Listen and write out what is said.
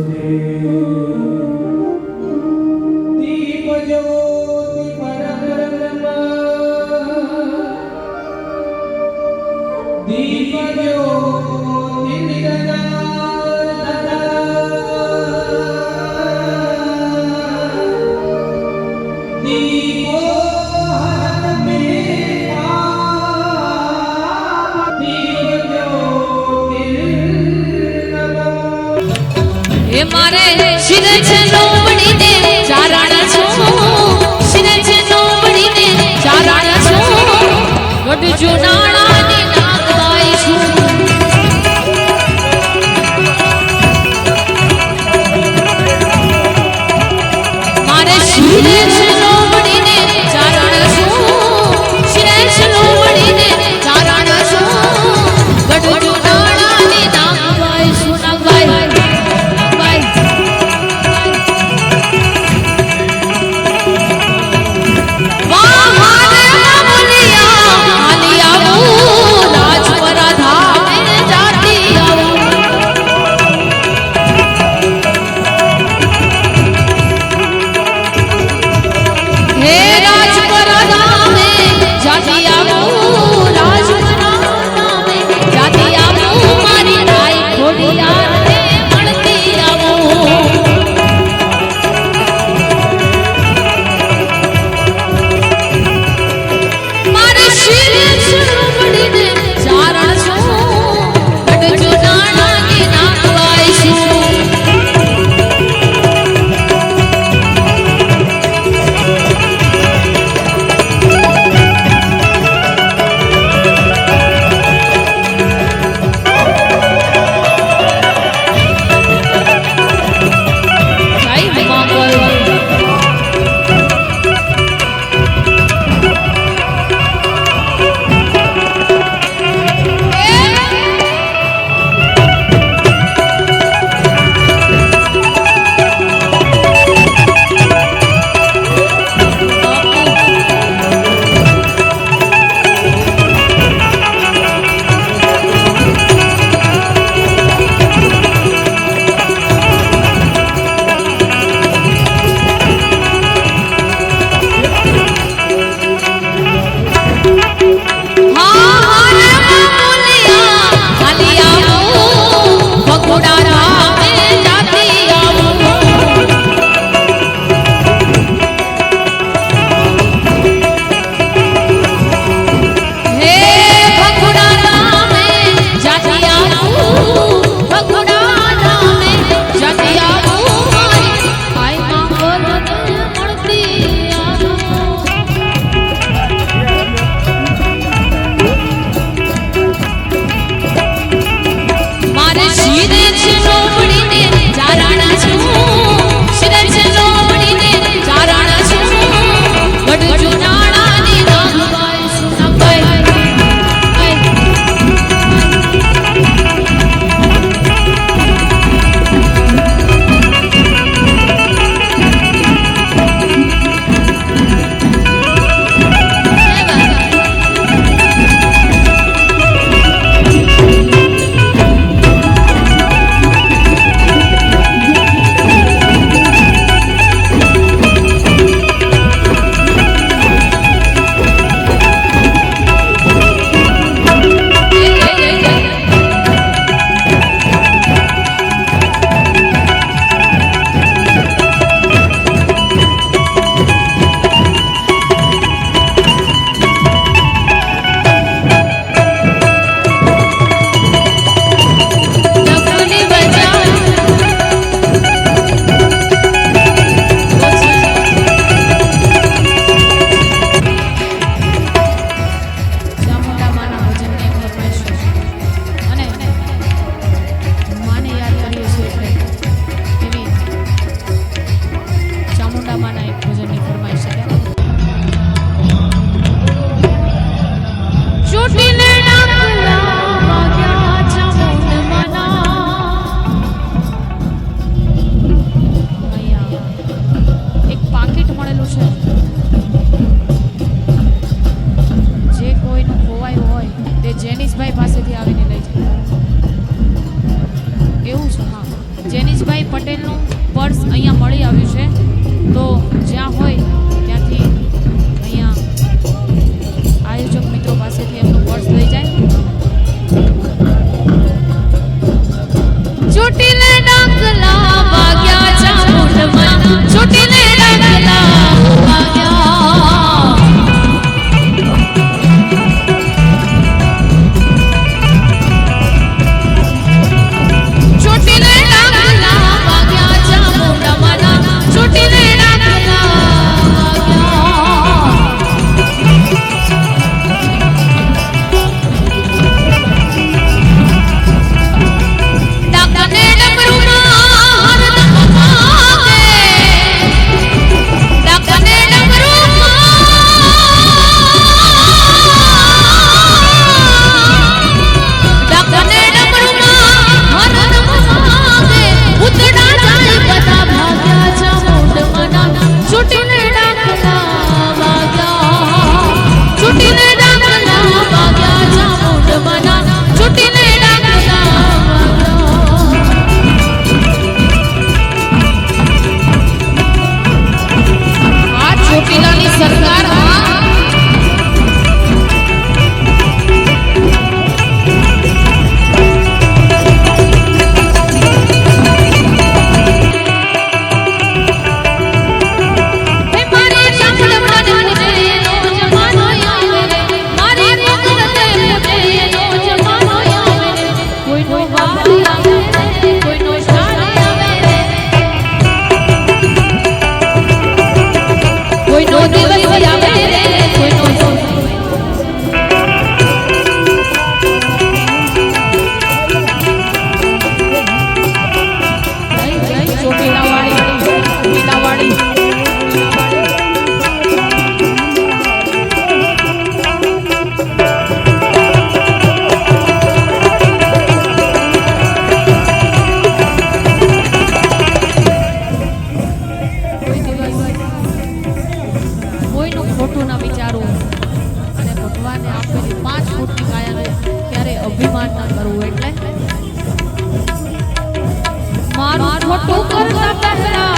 day હે મારે શિર છે લોમડીને ચારણ છું. શિર છે લોમડીને ચારણ છું. વડ જુનાણાની અભિમાન ના કરવું એટલે મારું ખોટું કરતા પહેલા